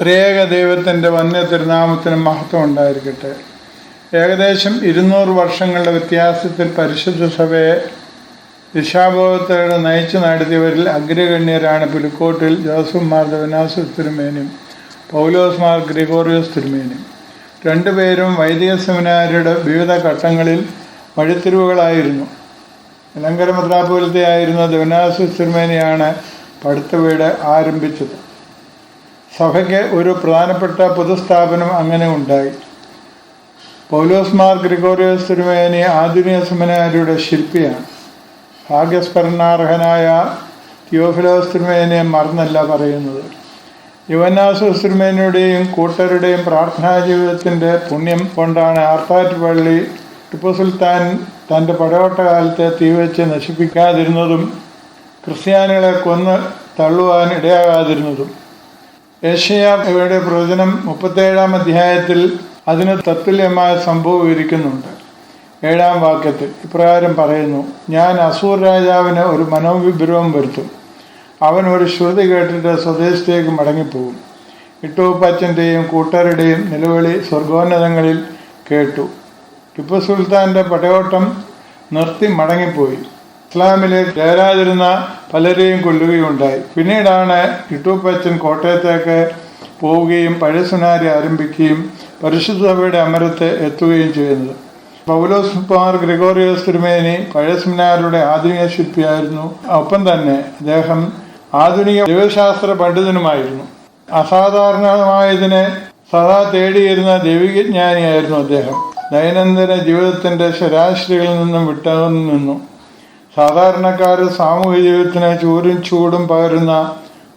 ത്രിയേക ദൈവത്തിന്റെ വന്യ തിരുനാമത്തിന് മഹത്വം ഉണ്ടായിരിക്കട്ടെ. ഏകദേശം ഇരുന്നൂറ് വർഷങ്ങളുടെ വ്യത്യാസത്തിൽ പരിശുദ്ധ സഭയെ ദിശാബോധത്തോടെ നയിച്ചു നടത്തിയവരിൽ അഗ്രഗണ്യരാണ് പുലിക്കോട്ടിൽ ജോസഫ് മാർ ദവനാസ് തിരുമേനും പൗലോസ് മാർ ഗ്രിഗോറിയോസ് തിരുമേനും. രണ്ടുപേരും വൈദിക സെമിനാരിയുടെ വിവിധ ഘട്ടങ്ങളിൽ വഴിത്തിരിവുകളായിരുന്നു. നിലങ്കര മെത്രാപോലത്തെ ആയിരുന്ന ദവനാസ് തിരുമേനിയാണ് പഠിത്തവീട് ആരംഭിച്ചത്. സഭയ്ക്ക് ഒരു പ്രധാനപ്പെട്ട പൊതുസ്ഥാപനം അങ്ങനെ ഉണ്ടായി. പൗലോസ് മാർ ഗ്രിഗോറിയോസ് തിരുമേനി ആധുനിക സെമിനാരിയുടെ ശില്പിയാണ്. ഭാഗ്യസ്മരണാർഹനായ തിയോഫിലോസ് തിരുമേനിയെ മറന്നല്ല പറയുന്നത്. യുവനാസോസ് തിരുമേനിയുടെയും കൂട്ടരുടെയും പ്രാർത്ഥനാ ജീവിതത്തിന്റെ പുണ്യം കൊണ്ടാണ് ആർത്താറ്റ് പള്ളി ടിപ്പു സുൽത്താൻ തന്റെ പടവട്ടകാലത്തെ തീവച്ച് നശിപ്പിക്കാതിരുന്നതും ക്രിസ്ത്യാനികളെ കൊന്ന് തള്ളുവാൻ ഇടയാകാതിരുന്നതും. ഏഷ്യയുടെ പ്രവചനം മുപ്പത്തേഴാം അധ്യായത്തിൽ അതിന് തത്തുല്യമായ സംഭവം വിവരിക്കുന്നുണ്ട്. ഏഴാം വാക്യത്തിൽ ഇപ്രകാരം പറയുന്നു ഞാൻ അസൂർ രാജാവിന് ഒരു മനോവിഭ്രമം വരുത്തും. അവൻ ഒരു ശ്രുതി കേട്ടിട്ട് സ്വദേശത്തേക്ക് മടങ്ങിപ്പോകും. ഇട്ടൂപ്പച്ചന്റെയും കൂട്ടരുടെയും നിലവിളി സ്വർഗോന്നതങ്ങളിൽ കേട്ടു. ടിപ്പു സുൽത്താന്റെ പടയോട്ടം നിർത്തി മടങ്ങിപ്പോയി. ഇസ്ലാമിലെ ചേരാതിരുന്ന പലരെയും കൊല്ലുകയുണ്ടായി. പിന്നീടാണ് ഇട്ടൂപ്പച്ചൻ കോട്ടയത്തേക്ക് പോവുകയും പഴയസുനാരി ആരംഭിക്കുകയും പരിശുദ്ധ സഭയുടെ അമരത്ത് എത്തുകയും ചെയ്യുന്നത്. പൗലോസ് മാർ ഗ്രിഗോറിയോസ് തിരുമേനി പഴയസ്മിനാരുടെ ആധുനിക ശില്പിയായിരുന്നു. ഒപ്പം തന്നെ അദ്ദേഹം ആധുനിക ദൈവശാസ്ത്ര പണ്ഡിതനുമായിരുന്നു. അസാധാരണമായതിനെ സദാ തേടിയിരുന്ന ദൈവികജ്ഞാനിയായിരുന്നു അദ്ദേഹം. ദൈനംദിന ജീവിതത്തിന്റെ ശരാശരികളിൽ നിന്നും വിട്ടകന്നു നിന്നു. സാധാരണക്കാർ സാമൂഹിക ജീവിതത്തിന് ചൂരും ചൂടും പകരുന്ന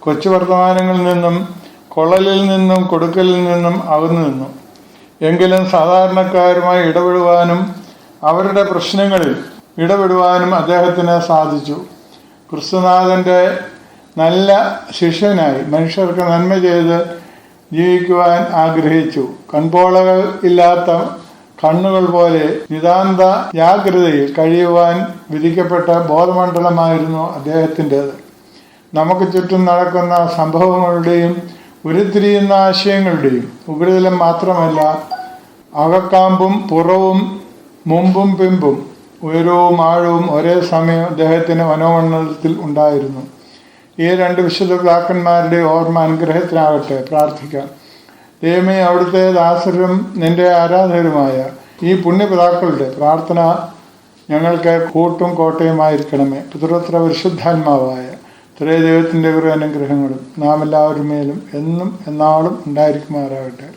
കൊച്ചു വർത്തമാനങ്ങളിൽ നിന്നും കൊള്ളലിൽ നിന്നും കൊടുക്കലിൽ നിന്നും അകന്നു നിന്നു. എങ്കിലും സാധാരണക്കാരുമായി ഇടപെടുവാനും അവരുടെ പ്രശ്നങ്ങളിൽ ഇടപെടുവാനും അദ്ദേഹത്തിന് സാധിച്ചു. ക്രിസ്തുനാഥന്റെ നല്ല ശിഷ്യനായി മനുഷ്യർക്ക് നന്മ ചെയ്ത് ജീവിക്കുവാൻ ആഗ്രഹിച്ചു. കൺപോളകൾ ഇല്ലാത്ത കണ്ണുകൾ പോലെ നിതാന്ത ജാഗ്രതയിൽ കഴിയുവാൻ വിധിക്കപ്പെട്ട ബോധമണ്ഡലമായിരുന്നു അദ്ദേഹത്തിന്റെത്. നമുക്ക് ചുറ്റും നടക്കുന്ന സംഭവങ്ങളുടെയും ഉരുത്തിരിയുന്ന ആശയങ്ങളുടെയും ഉപരിതലം മാത്രമല്ല അകക്കാമ്പും പുറവും മുമ്പും പിമ്പും ഉയരവും ആഴവും ഒരേ സമയം അദ്ദേഹത്തിന് മനോമണ്ഡലത്തിൽ ഉണ്ടായിരുന്നു. ഈ രണ്ട് വിശുദ്ധ പിതാക്കന്മാരുടെ ഓർമ്മ അനുഗ്രഹത്തിനാകട്ടെ പ്രാർത്ഥിക്കാം. ദൈവമേ അവിടുത്തെ ദാസരും നിന്റെ ആരാധകരുമായ ഈ പുണ്യപിതാക്കളുടെ പ്രാർത്ഥന ഞങ്ങൾക്ക് കൂട്ടും കോട്ടയുമായിരിക്കണമേ. പിതൃത്ര പരിശുദ്ധാത്മാവായ ഇത്രേ ദൈവത്തിന്റെ കുറേ അനുഗ്രഹങ്ങളും നാം എല്ലാവരും മേലും എന്നും എന്നാളും ഉണ്ടായിരിക്കുമാറാകട്ടെ.